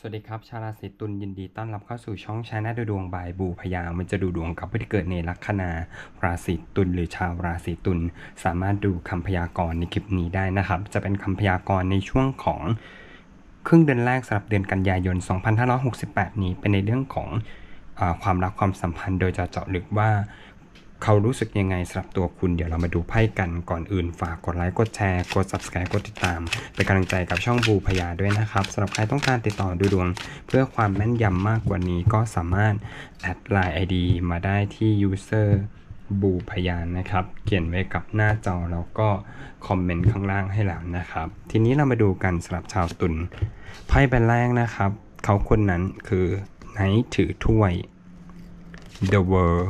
สวัสดีครับ ชาราศีตุลยินดีต้อนรับเข้าสู่ช่องชาแนลดูดวงบายบูพยา มันจะดูดวงกับผู้ที่เกิดในลัคนาราศีตุลหรือชาวราศีตุลสามารถดูคำพยากรณ์ในคลิปนี้ได้นะครับ จะเป็นคำพยากรณ์ในช่วงของครึ่งเดือนแรกสำหรับเดือนกันยายน 2568 นี้เป็นในเรื่องของอความรักความสัมพันธ์ โดยจะเจาะลึกว่า เขารู้สึกยังไงสำหรับตัวคุณเดี๋ยวเรามาดูไพ่กันก่อนอื่นฝากกดไลค์กดแชร์กด subscribe กดติดตาม เป็นกำลังใจกับช่องบูพยาด้วยนะครับสำหรับใครต้องการติดต่อดูดวง เพื่อความแม่นยำมากกว่านี้ก็สามารถแอดไลน์ ID มาได้ที่ user บูพยานนะครับ เขียนไว้กับหน้าจอแล้วก็คอมเมนต์ข้างล่างให้แล้วนะครับ ทีนี้เรามาดูกันสำหรับชาวตุลไพ่ใบแรกนะครับ เขาคนนั้นคือไนท์ถือถ้วย The World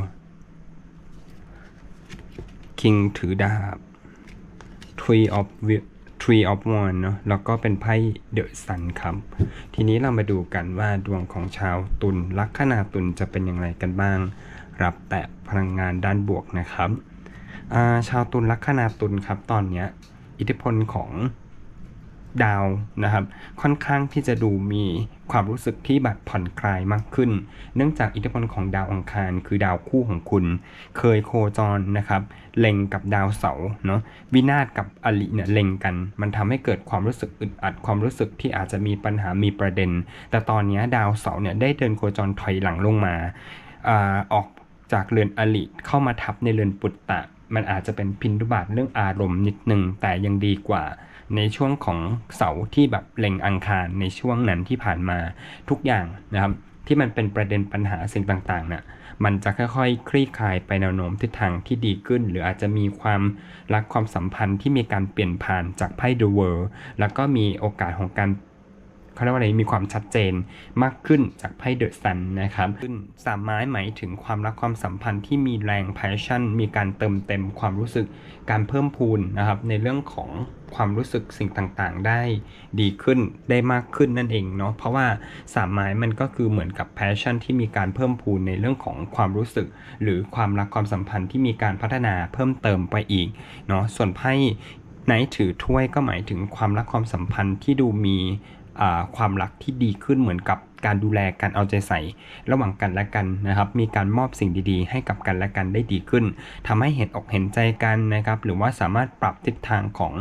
คิงถือดาบ Tree of Tree of One เนอะแล้วก็เป็นไพ่เดอะซันครับ ทีนี้เรามาดูกันว่าดวงของชาวตุลลัคนาตุลจะเป็นอย่างไรกันบ้าง รับแต่พลังงานด้านบวกนะครับาชาวตุลลัคนาตุลครับตอนเนี้ยอิทธิพลของดาวนะครับ ค่อนข้างที่จะดูมี ความรู้สึกที่แบบผ่อนคลายมากขึ้น เนื่องจากอิทธิพลของดาวอังคาร คือดาวคู่ของคุณ เคยโคจรนะครับเล็งกับดาวเสาร์เนาะวินาศกับอลิเนี่ยเล็งกัน มันทำให้เกิดความรู้สึกอึดอัดความรู้สึกที่อาจจะมีปัญหามีประเด็น แต่ตอนนี้ดาวเสาร์เนี่ยได้เดินโคจรถอยหลังลงมาอาออกจากเรือนอลิเข้ามาทับในเรือนปุตตะ มันอาจจะเป็นพินทุบาทเรื่องอารมณ์นิดนึงแต่ยังดีกว่า ในช่วงของเสาที่แบบเล็งอังคารในช่วงนั้นที่ผ่านมาทุกอย่างนะครับ ที่มันเป็นประเด็นปัญหาสิ่งต่างๆเนี่ยมันจะค่อยๆ คลี่คลายไปแนวโน้มทิศทางที่ดีขึ้น หรืออาจจะมีความรักความสัมพันธ์ที่มีการเปลี่ยนผ่านจากไพ่ดูเวอร์แล้วก็มีโอกาสของการ เขาเรียกว่าอะไรมีความชัดเจนมากขึ้นจากไพ่เดอะซันนะครับขึ้นสามไม้หมายถึงความรักความสัมพันธ์ที่มีแรง passion มีการเติมเต็มความรู้สึกการเพิ่มพูนนะครับในเรื่องของความรู้สึกสิ่งต่างๆ ได้ดีขึ้นได้มากขึ้นนั่นเองเนาะเพราะว่าสามไม้มันก็คือเหมือนกับ passion ที่มีการเพิ่มพูนในเรื่องของความรู้สึก หรือความรักความสัมพันธ์ที่มีการพัฒนาเพิ่มเติมไปอีกเนาะส่วนไพ่ไนท์ถือถ้วยก็หมายถึงความรักความสัมพันธ์ที่ดูมี ความรักที่ดีขึ้นเหมือนกับการดูแลการเอาใจใส่ ระหว่างกันและกันนะครับ มีการมอบสิ่งดีๆ ให้กับกันและกันได้ดีขึ้นทำให้เห็นอกเห็นใจกันนะครับ หรือว่าสามารถปรับทิศทางของ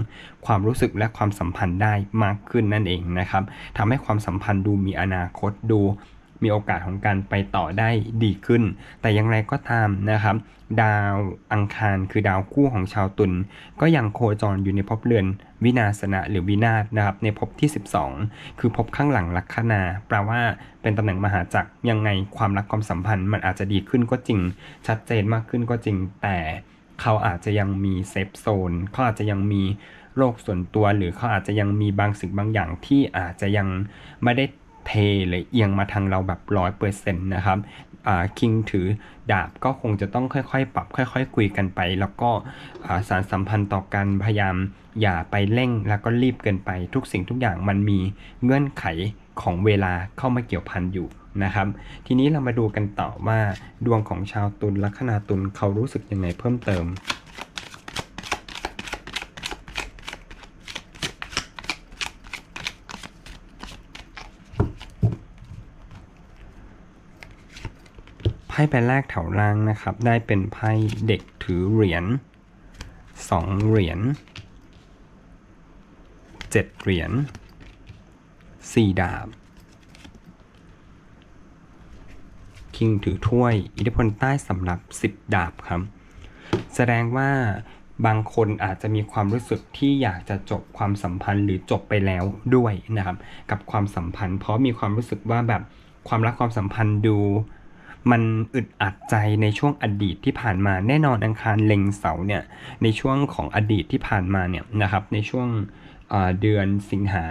ความรู้สึกและความสัมพันธ์ได้มากขึ้นนั่นเองนะครับทำให้ความสัมพันธ์ดูมีอนาคตดู มีโอกาสของการไปต่อได้ดีขึ้น แต่อย่างไรก็ตามนะครับ ดาวอังคารคือดาวคู่ของชาวตุลก็ยังโคจรอยู่ในภพเรือนวินาศนะหรือวินาศนะครับในภพที่ 12 คือภพข้างหลังลัคนาแปลว่าเป็นตำแหน่งมหาจักรยังไงความรักความสัมพันธ์ มันอาจจะดีขึ้นก็จริง ชัดเจนมากขึ้นก็จริง แต่เขาอาจจะยังมีเซฟโซนเขาอาจจะยังมีโลกส่วนตัวหรือเขาอาจจะยังมีบางสิ่งบางอย่างที่อาจจะยังไม่ได้ เทเลยเอียงมาทางเราแบบร้อยเปอร์เซ็นต์นะครับคิงถือดาบก็คงจะต้องค่อยๆ ปรับค่อย ๆ คุยกันไป แล้วก็สารสัมพันธ์ต่อกันพยายามอย่าไปเร่งแล้วก็รีบเกินไปทุกสิ่งทุกอย่างมันมีเงื่อนไขของเวลาเข้ามาเกี่ยวพันอยู่นะครับ ทีนี้เรามาดูกันต่อว่าดวงของชาวตุลลัคนาตุลเขารู้สึกยังไงเพิ่มเติม พ่ใบแรกแถวล่างนะครับ ได้เป็นไพ่เด็กถือเหรียญสองเหรียญเจ็ดเหรียญสี่ดาบ คิงถือถ้วย อิทธิพลใต้สำหรับสิบดาบครับ แสดงว่าบางคนอาจจะมีความรู้สึกที่อยากจะจบความสัมพันธ์หรือจบไปแล้วด้วยนะครับ กับความสัมพันธ์ เพราะมีความรู้สึกว่าแบบความรักความสัมพันธ์ดู มันอึดอัดใจในช่วงอดีตที่ผ่านมาแน่นอนอังคารเล็งเสาเนี่ยในช่วงของอดีตที่ผ่านมาเนี่ยนะครับในช่วงเดือนสิงหา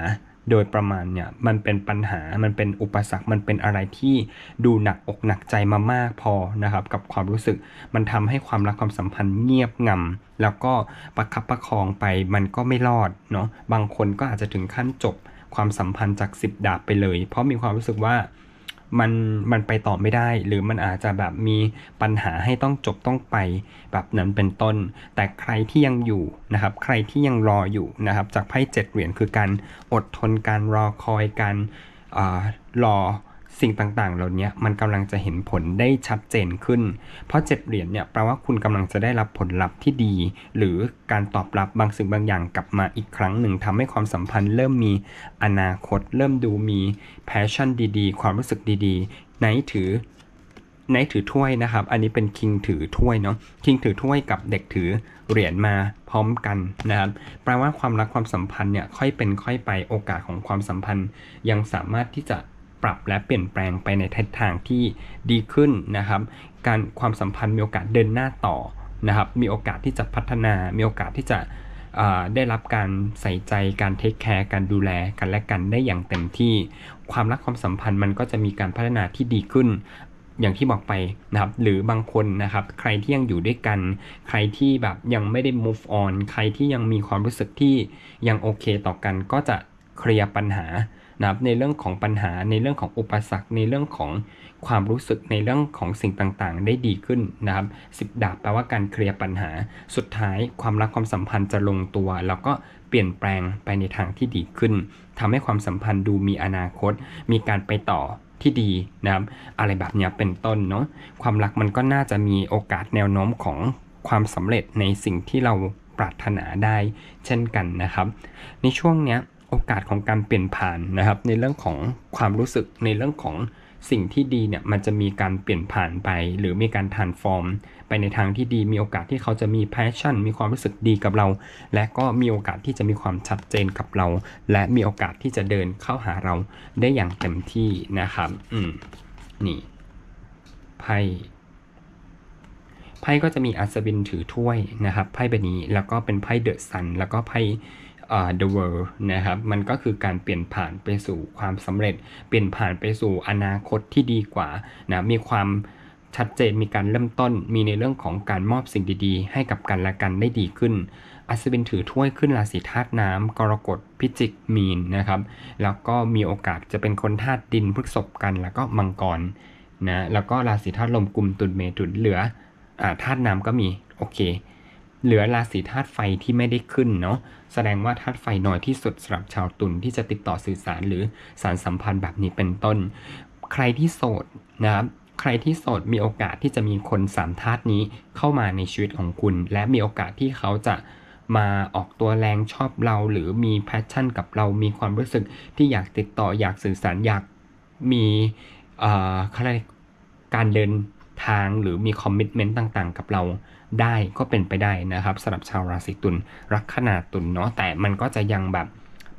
โดยประมาณเนี่ยมันเป็นปัญหา มันเป็นอุปสรรค มันเป็นอะไรที่ดูหนักอกหนักใจมามากพอนะครับกับความรู้สึก มันทำให้ความรักความสัมพันธ์เงียบงำแล้วก็ประคับประคองไปมันก็ไม่รอดเนาะ บางคนก็อาจจะถึงขั้นจบความสัมพันธ์จาก 10 ดาบไปเลย เพราะมีความรู้สึกว่า มันมันไปต่อไม่ได้ หรือมันอาจจะแบบมีปัญหาให้ต้องจบต้องไปแบบนั้นเป็นต้น แต่ใครที่ยังอยู่นะครับ ใครที่ยังรออยู่นะครับ จากไพ่เจ็ดเหรียญคือการอดทนการรอคอยการอารอ สิ่งต่างๆ เหล่านี้มันกำลังจะเห็นผลได้ชัดเจนขึ้น เพราะเจ็ดเหรียญเนี่ยแปลว่าคุณกำลังจะได้รับผลลัพธ์ที่ดี หรือการตอบรับบางสิ่งบางอย่างกลับมาอีกครั้งหนึ่งทำให้ความสัมพันธ์ เริ่มมีอนาคต เริ่มดูมีแพชชั่นดีๆ ความรู้สึกดีๆไหนถือในถือถ้วยนะครับ อันนี้เป็นคิงถือถ้วยเนาะ คิงถือถ้วยกับเด็กถือเหรียญมาพร้อมกันนะครับ แปลว่าความรักความสัมพันธ์เนี่ยค่อยเป็นค่อยไปโอกาสของความสัมพันธ์ ยังสามารถที่จะ ปรับและเปลี่ยนแปลงไปในทิศทางที่ดีขึ้นนะครับ การความสัมพันธ์มีโอกาสเดินหน้าต่อนะครับ มีโอกาสที่จะพัฒนา มีโอกาสที่จะได้รับการใส่ใจการเทคแคร์การดูแลกันและกันได้อย่างเต็มที่ ความรักความสัมพันธ์มันก็จะมีการพัฒนาที่ดีขึ้น อย่างที่บอกไปนะครับ หรือบางคนนะครับ ใครที่ยังอยู่ด้วยกัน ใครที่แบบยังไม่ได้ move on ใครที่ยังมีความรู้สึกที่ยังโอเคต่อกันก็จะเคลียร์ปัญหา นะครับในเรื่องของปัญหาในเรื่องของอุปสรรค ในเรื่องของความรู้สึกในเรื่องของสิ่งต่างๆ ได้ดีขึ้นนะครับสิบดาบแปลว่าการเคลียร์ปัญหาสุดท้ายความรักความสัมพันธ์จะลงตัว แล้วก็เปลี่ยนแปลงไปในทางที่ดีขึ้นทำให้ความสัมพันธ์ดูมีอนาคต มีการไปต่อที่ดีนะครับอะไรแบบนี้เป็นต้นเนาะความรักมันก็น่าจะมีโอกาสแนวโน้มของความสำเร็จในสิ่งที่เราปรารถนาได้เช่นกันนะครับ ในช่วงเนี้ย โอกาสของการเปลี่ยนผ่านนะครับ ในเรื่องของความรู้สึกในเรื่องของสิ่งที่ดีเนี่ยมันจะมีการเปลี่ยนผ่านไป หรือมีการทานฟอร์ม ไปในทางที่ดีมีโอกาสที่เขาจะมีแพชชั่น มีความรู้สึกดีกับเรา และก็มีโอกาสที่จะมีความชัดเจนกับเรา และมีโอกาสที่จะเดินเข้าหาเราได้อย่างเต็มที่นะครับ อืมนี่ไพ่ไพ่ก็จะมีอัศวินถือถ้วยนะครับไพ่ใบนี้แล้วก็เป็นไพ่เดอะซันแล้วก็ไพ่ the world นะครับมันก็คือการเปลี่ยนผ่านไปสู่ความสำเร็จ เปลี่ยนผ่านไปสู่อนาคตที่ดีกว่านะมีความชัดเจนมีการเริ่มต้นมีในเรื่องของการมอบสิ่งดีๆ ให้กับกันและกันได้ดีขึ้น อัศวินถือถ้วยขึ้นราศีธาตุน้ำกรกฎพิจิกมีนนะครับ แล้วก็มีโอกาสจะเป็นคนธาตุดินพฤษภกัน แล้วก็มังกรนะแล้วก็ราศีธาตุลมกลุ่มตุลเมถุนเหลืออ่าธาตุน้ำก็มีโอเค เหลือราศีธาตุไฟที่ไม่ได้ขึ้นเนาะแสดงว่าธาตุไฟน้อยที่สุดสำหรับชาวตุลที่จะติดต่อสื่อสารหรือสารสัมพันธ์แบบนี้เป็นต้น ใครที่โสดนะครับใครที่โสดมีโอกาสที่จะมีคนสามธาตุนี้เข้ามาในชีวิตของคุณ และมีโอกาสที่เขาจะมาออกตัวแรงชอบเรา หรือมีแพชชั่นกับเรามีความรู้สึกที่อยากติดต่ออยากสื่อสารอยากมีเอ่อเขาเรียกการเดินทางหรือมีคอมมิชเมนต์ต่างๆ กับเรา ได้ก็เป็นไปได้นะครับสำหรับชาวราศีตุลลัคนาตุลเนาะแต่มันก็จะยังแบบ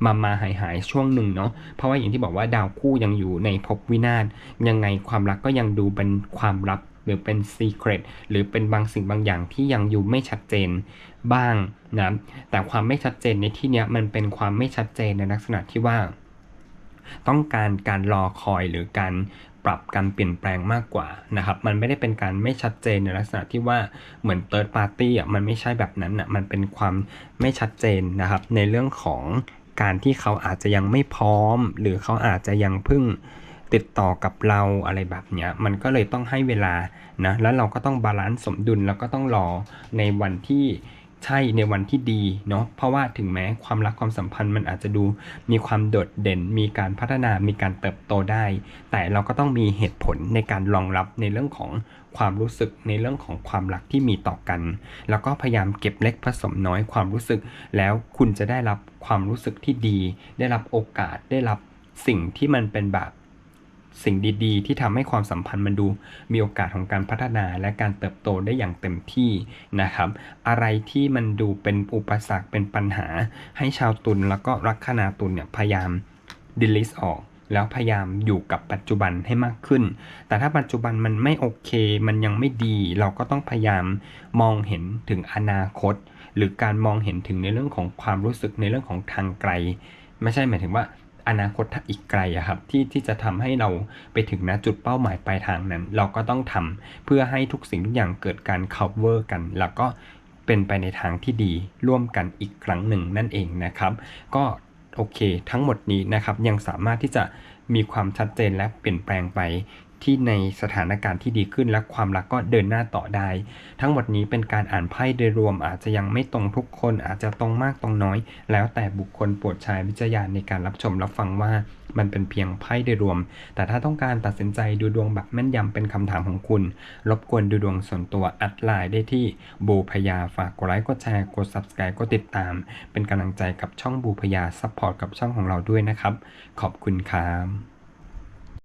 มามาหายหายช่วงหนึ่งเนาะ เพราะว่าอย่างที่บอกว่าดาวคู่ยังอยู่ในภพวินาศ ยังไงความรักก็ยังดูเป็นความลับ หรือเป็นซีเครตหรือเป็นบางสิ่งบางอย่างที่ยังอยู่ไม่ชัดเจนบ้างนะ แต่ความไม่ชัดเจนในที่นี้มันเป็นความไม่ชัดเจนในลักษณะที่ว่า ต้องการการรอคอยหรือการปรับการเปลี่ยนแปลงมากกว่านะครับ มันไม่ได้เป็นการไม่ชัดเจนในลักษณะที่ว่าเหมือน third party อะมันไม่ใช่แบบนั้นอะมันเป็นความไม่ชัดเจนนะครับ ในเรื่องของการที่เขาอาจจะยังไม่พร้อม หรือเขาอาจจะยังพิ่งติดต่อกับเราอะไรแบบเนี้ยมันก็เลยต้องให้เวลานะแล้วเราก็ต้องบาลานซ์สมดุลแล้วก็ต้องรอในวันที่ ใช่ในวันที่ดีเนาะเพราะว่าถึงแม้ความรักความสัมพันธ์มันอาจจะดูมีความโดดเด่น มีการพัฒนามีการเติบโตได้ แต่เราก็ต้องมีเหตุผลในการรองรับในเรื่องของความรู้สึกในเรื่องของความรักที่มีต่อกัน แล้วก็พยายามเก็บเล็กผสมน้อยความรู้สึก แล้วคุณจะได้รับความรู้สึกที่ดี ได้รับโอกาสได้รับสิ่งที่มันเป็นแบบ สิ่งดีๆ ที่ทำให้ความสัมพันธ์มันดู มีโอกาสของการพัฒนาและการเติบโตได้อย่างเต็มที่นะครับ อะไรที่มันดูเป็นอุปสรรคเป็นปัญหา ให้ชาวตุลแล้วก็ลัคนาตุลเนี่ยพยายาม delete ออกแล้วพยายามอยู่กับปัจจุบันให้มากขึ้น แต่ถ้าปัจจุบันมันไม่โอเค มันยังไม่ดี เราก็ต้องพยายามมองเห็นถึงอนาคต หรือการมองเห็นถึงในเรื่องของความรู้สึกในเรื่องของทางไกล ไม่ใช่หมายถึงว่า อนาคตอีกไกลอะครับที่ที่จะทำให้เราไปถึงณจุดเป้าหมายปลายทางนั้น เราก็ต้องทำเพื่อให้ทุกสิ่งทุกอย่างเกิดการ cover กัน แล้วก็เป็นไปในทางที่ดีร่วมกันอีกครั้งหนึ่งนั่นเองนะครับ ก็โอเค ทั้งหมดนี้นะครับยังสามารถที่จะมีความชัดเจนและเปลี่ยนแปลงไป ที่ในสถานการณ์ที่ดีขึ้นและความรักก็เดินหน้าต่อได้ ทั้งหมดนี้เป็นการอ่านไพ่โดยรวมอาจจะยังไม่ตรงทุกคนอาจจะตรงมากตรงน้อย แล้วแต่บุคคลโปรดใช้วิจารณญาณในการรับชมรับฟังว่ามันเป็นเพียงไพ่โดยรวม แต่ถ้าต้องการตัดสินใจดูดวงแบบแม่นยำเป็นคำถามของคุณ รบกวนดูดวงส่วนตัวอัดไลน์ได้ที่บูพยาฝากกดไลค์กดแชร์กด subscribe กดติดตาม เป็นกำลังใจกับช่องบูพยาซัพพอร์ตกับช่องของเราด้วยนะครับ ขอบคุณครับ